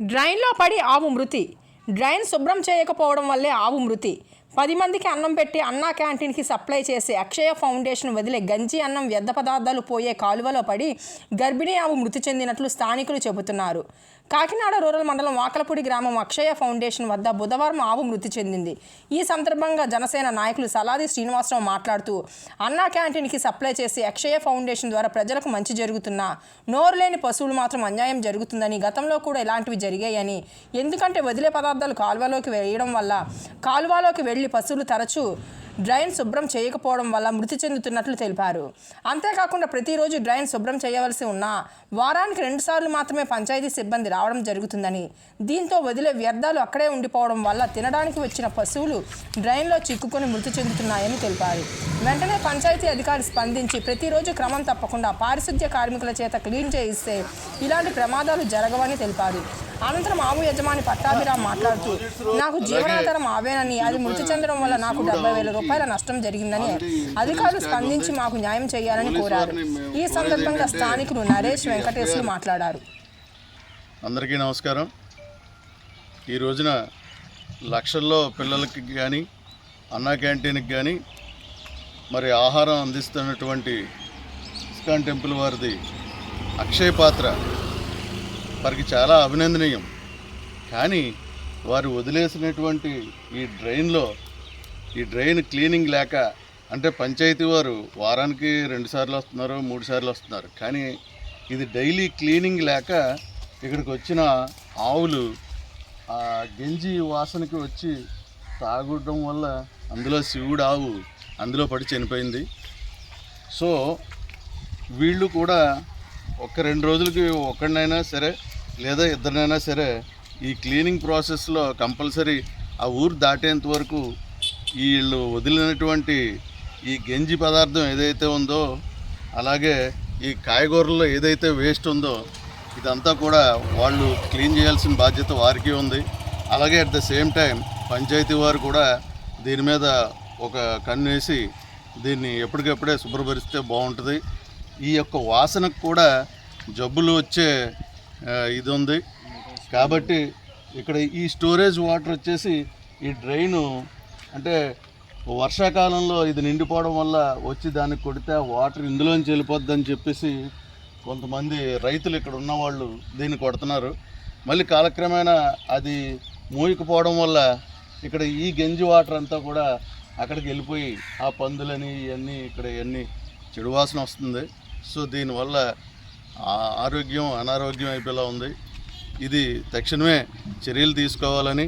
డ్రైన్లో పడి ఆవు మృతి. డ్రైన్ శుభ్రం చేయకపోవడం వల్లే ఆవు మృతి. పది మందికి అన్నం పెట్టి అన్నా క్యాంటీన్కి సప్లై చేసే అక్షయ ఫౌండేషన్ వదిలే గంజి అన్నం వ్యర్థ పదార్థాలు పోయే కాలువలో పడి గర్భిణీ ఆవు మృతి చెందినట్లు స్థానికులు చెబుతున్నారు. కాకినాడ రూరల్ మండలం వాకలపూడి గ్రామం అక్షయ ఫౌండేషన్ వద్ద బుధవారం ఆవు మృతి చెందింది. ఈ సందర్భంగా జనసేన నాయకులు సలాది శ్రీనివాసరావు మాట్లాడుతూ అన్నా క్యాంటీన్కి సప్లై చేసి అక్షయ ఫౌండేషన్ ద్వారా ప్రజలకు మంచి జరుగుతున్నా నోరు లేని పశువులు మాత్రం అన్యాయం జరుగుతుందని గతంలో కూడా ఇలాంటివి జరిగాయని ఎందుకంటే వదిలే పదార్థాలు కాలువలోకి వేయడం వల్ల కాలువలోకి వెళ్ళి పశువులు తరచూ డ్రైన్ శుభ్రం చేయకపోవడం వల్ల మృతి చెందుతున్నట్లు తెలిపారు. అంతేకాకుండా ప్రతిరోజు డ్రైన్ శుభ్రం చేయవలసి ఉన్నా వారానికి రెండుసార్లు మాత్రమే పంచాయతీ సిబ్బంది రావడం జరుగుతుందని దీంతో వదిలే వ్యర్థాలు అక్కడే ఉండిపోవడం వల్ల తినడానికి వచ్చిన పశువులు డ్రైన్లో చిక్కుకొని మృతి చెందుతున్నాయని తెలిపారు. వెంటనే పంచాయతీ అధికారి స్పందించి ప్రతిరోజు క్రమం తప్పకుండా పారిశుద్ధ్య కార్మికుల చేత క్లీన్ చేయిస్తే ఇలాంటి ప్రమాదాలు జరగవని తెలిపారు. అనంతరం ఆవు యజమాని పట్టాభిరామ్ మాట్లాడుతూ నాకు జీవనాధారం ఆవేనని. అది మృతి చెందడం వల్ల నాకు డెబ్బై వేల రూపాయల నష్టం జరిగిందని అధికారులు స్పందించి మాకు న్యాయం చేయాలని కోరారు. ఈ సందర్భంగా స్థానికులు నరేష్ వెంకటేశ్లు మాట్లాడారు. అందరికీ నమస్కారం. ఈ రోజున లక్షల్లో పిల్లలకి కానీ అన్నా క్యాంటీన్కి కానీ మరి ఆహారం అందిస్తున్నటువంటి ఇస్కాన్ టెంపుల్ వారిది అక్షయ పాత్ర వారికి చాలా అభినందనీయం. కానీ వారు వదిలేసినటువంటి ఈ డ్రైన్లో ఈ డ్రైన్ క్లీనింగ్ లేక అంటే పంచాయతీ వారు వారానికి రెండుసార్లు వస్తున్నారు మూడు సార్లు వస్తున్నారు. కానీ ఇది డైలీ క్లీనింగ్ లేక ఇక్కడికి వచ్చిన ఆవులు ఆ గంజి వాసనకి వచ్చి తాగడం వల్ల అందులో శివుడు ఆవు అందులో పడి చనిపోయింది. సో వీళ్ళు కూడా ఒక రెండు రోజులకి ఒక్కడినైనా సరే లేదా ఇద్దరినైనా సరే ఈ క్లీనింగ్ ప్రాసెస్లో కంపల్సరీ ఆ ఊరు దాటేంత వరకు వీళ్ళు వదిలినటువంటి ఈ గంజి పదార్థం ఏదైతే ఉందో అలాగే ఈ కాయగూరల్లో ఏదైతే వేస్ట్ ఉందో ఇదంతా కూడా వాళ్ళు క్లీన్ చేయాల్సిన బాధ్యత వారికి ఉంది. అలాగే at the same time panchayat వారు కూడా దీని మీద ఒక కన్ను వేసి దీన్ని ఎప్పటికప్పుడే శుభ్రపరిస్తే బాగుంటుంది. ఈ యొక్క వాసనకు కూడా జబ్బులు వచ్చే ఇది ఉంది. కాబట్టి ఇక్కడ ఈ స్టోరేజ్ వాటర్ వచ్చేసి ఈ డ్రైను అంటే వర్షాకాలంలో ఇది నిండిపోవడం వల్ల వచ్చి దానికి కొడితే ఆ వాటర్ ఇందులోంచి వెళ్ళిపోద్దని చెప్పేసి కొంతమంది రైతులు ఇక్కడ ఉన్నవాళ్ళు దీన్ని కొడుతున్నారు. మళ్ళీ కాలక్రమేణా అది మూయకపోవడం వల్ల ఇక్కడ ఈ గంజి వాటర్ అంతా కూడా అక్కడికి వెళ్ళిపోయి ఆ పందులని ఇవన్నీ ఇక్కడ ఇవన్నీ చెడు వాసన వస్తుంది. సో దీనివల్ల ఆరోగ్యం అనారోగ్యం అయిపోయేలా ఉంది. ఇది తక్షణమే చర్యలు తీసుకోవాలని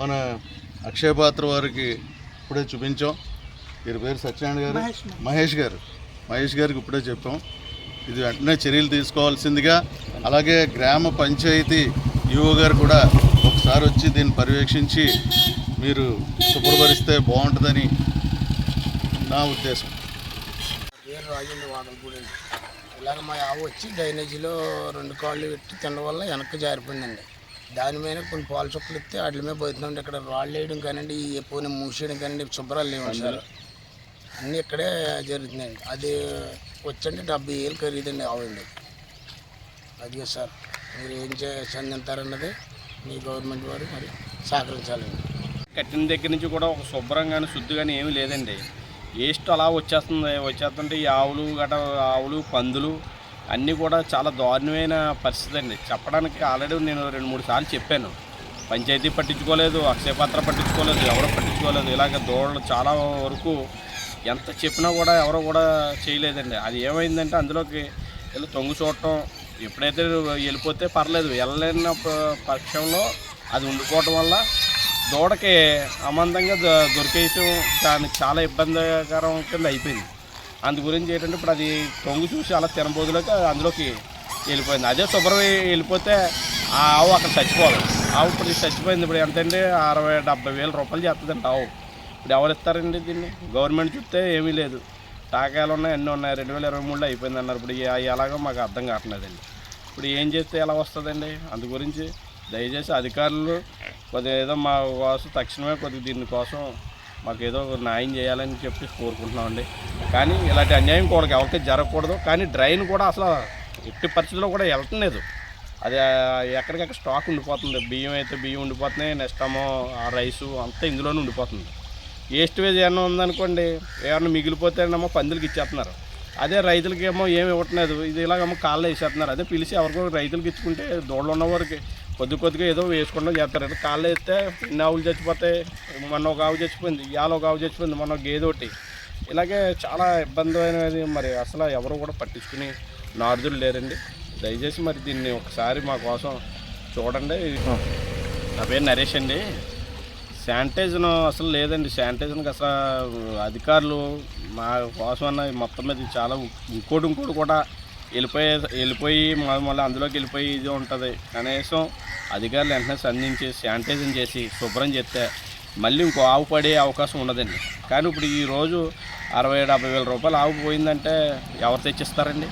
మన అక్షయ పాత్ర వారికి ఇప్పుడే చూపించాం. వీరి పేరు సత్యనారాయణ గారు. మహేష్ గారు. మహేష్ గారికి ఇప్పుడే చెప్పాం. ఇది వెంటనే చర్యలు తీసుకోవాల్సిందిగా. అలాగే గ్రామ పంచాయతీ ఈఓ గారు కూడా ఒకసారి వచ్చి దీన్ని పర్యవేక్షించి మీరు శుభ్రపరిస్తే బాగుంటుందని నా ఉద్దేశం. రాజేంద్ర వాదనపూడి అండి ఇలాగ మా ఆవు వచ్చి డ్రైనేజీలో రెండు కాళ్ళు పెట్టి తినడం వల్ల వెనక్కి జారిపోయిందండి. దాని మీద కొన్ని పాలు చుక్కలు ఇస్తే వాటి మీద పోతుందండి ఇక్కడ రాళ్ళు వేయడం కానివ్వండి ఈ పోనీ మూసేయడం కానివ్వండి శుభ్రాలు లేవు సార్. అన్నీ? ఇక్కడే జరుగుతున్నాయండి. అది వచ్చండి డెబ్బై ఏళ్ళు ఖరీదండి ఆవండి అది సార్. మీరు ఏం చే చెందుతారన్నది మీ గవర్నమెంట్ వారు మరి సహకరించాలండి. కట్టిన దగ్గర నుంచి కూడా ఒక శుభ్రం కానీ శుద్ధి కానీ ఏమీ లేదండి. వేస్ట్ అలా వచ్చేస్తుంది వచ్చేస్తుంటే ఈ ఆవులు గట ఆవులు పందులు అన్నీ కూడా చాలా దారుణమైన పరిస్థితి అండి. చెప్పడానికి ఆల్రెడీ నేను రెండు మూడు సార్లు చెప్పాను. పంచాయతీ పట్టించుకోలేదు అక్షయపాత్ర పట్టించుకోలేదు ఎవరు పట్టించుకోలేదు. ఇలాగ దూడలు చాలా వరకు ఎంత చెప్పినా కూడా ఎవరు కూడా చేయలేదండి. అది ఏమైందంటే అందులోకి వెళ్ళి తొంగు చూడటం ఎప్పుడైతే వెళ్ళిపోతే పర్లేదు వెళ్ళలేని పక్షంలో అది ఉండిపోవటం వల్ల దూడకి అమందంగా దొ- దొరికేయటం దానికి చాలా ఇబ్బందికరం కింద అయిపోయింది. అందు గురించి ఏంటంటే ఇప్పుడు అది తొంగు చూసి అలా తినబోదులోకి అందులోకి వెళ్ళిపోయింది. అదే శుభ్రం వెళ్ళిపోతే ఆ ఆవు అక్కడ చచ్చిపోవాలి ఆవు ఇప్పుడు చచ్చిపోయింది ఇప్పుడు ఎంతంటే అరవై డెబ్బై వేల రూపాయలు చేస్తుందండి ఆవు. ఇప్పుడు ఎవరు ఇస్తారండి దీన్ని? గవర్నమెంట్ చూస్తే ఏమీ లేదు. టాకాలు ఉన్నాయి అన్నీ ఉన్నాయి. రెండు వేల ఇరవై మూడులో అయిపోయింది అన్నారు. ఇప్పుడు ఎలాగో మాకు అర్థం కావట్లేదండి. ఇప్పుడు ఏం చేస్తే ఎలా వస్తుందండి? అందు గురించి దయచేసి అధికారులు కొద్దిగా ఏదో మా కోసం తక్షణమే కొద్దిగా దీనికోసం మాకు ఏదో ఒక న్యాయం చేయాలని చెప్పి కోరుకుంటున్నామండి. కానీ ఇలాంటి అన్యాయం కూడా ఎవరికి జరగకూడదు. కానీ డ్రైన్ కూడా అసలు ఎట్టి పరిస్థితుల్లో కూడా వెళ్ళట్లేదు. అది ఎక్కడికక్కడ స్టాక్ ఉండిపోతుంది. బియ్యం అయితే బియ్యం ఉండిపోతున్నాయి. నెక్స్ట్ ఏమో ఆ రైసు అంతా ఇందులోనే ఉండిపోతుంది. వేస్ట్ వేజ్ ఏమన్నా ఉందనుకోండి ఏమైనా మిగిలిపోతేనేమో పందులకి ఇచ్చేస్తున్నారు. అదే రైతులకేమో ఏమి ఇవ్వట్లేదు. ఇది ఇలాగేమో కాళ్ళు వేసేస్తున్నారు. అదే పిలిచి ఎవరికో రైతులకి ఇచ్చుకుంటే దూడలు ఉన్నవారికి కొద్ది కొద్దిగా ఏదో వేసుకోవడం చేస్తారంటే కాళ్ళు వేస్తే ఇన్ని ఆవులు చచ్చిపోతాయి. మొన్న ఒక ఆవు చచ్చిపోయింది. ఇవాళ ఒక ఆవు చచ్చిపోయింది. మొన్న గేదోటి ఒకటి. ఇలాగే చాలా ఇబ్బంది మరి. అసలు ఎవరు కూడా పట్టించుకుని నారదులు లేరండి. దయచేసి మరి దీన్ని ఒకసారి మా కోసం చూడండి. నా పేరు నరేష్ అండి. శానిటైజర్ అసలు లేదండి. శానిటైజర్కి అసలు అధికారులు మా కోసం అన్న మొత్తం మీద చాలా ఇంకోటి ఇంకోటి కూడా వెళ్ళిపోయే వెళ్ళిపోయి మళ్ళీ అందులోకి వెళ్ళిపోయి ఇది ఉంటుంది. కనీసం అధికారులు వెంటనే సంధించి శానిటైజింగ్ చేసి శుభ్రం చేస్తే మళ్ళీ ఇంకో ఆవు పడే అవకాశం ఉండదండి. కానీ ఇప్పుడు ఈరోజు అరవై డెబ్బై వేల రూపాయలు ఆవు పోయిందంటే ఎవరు తెచ్చిస్తారండి?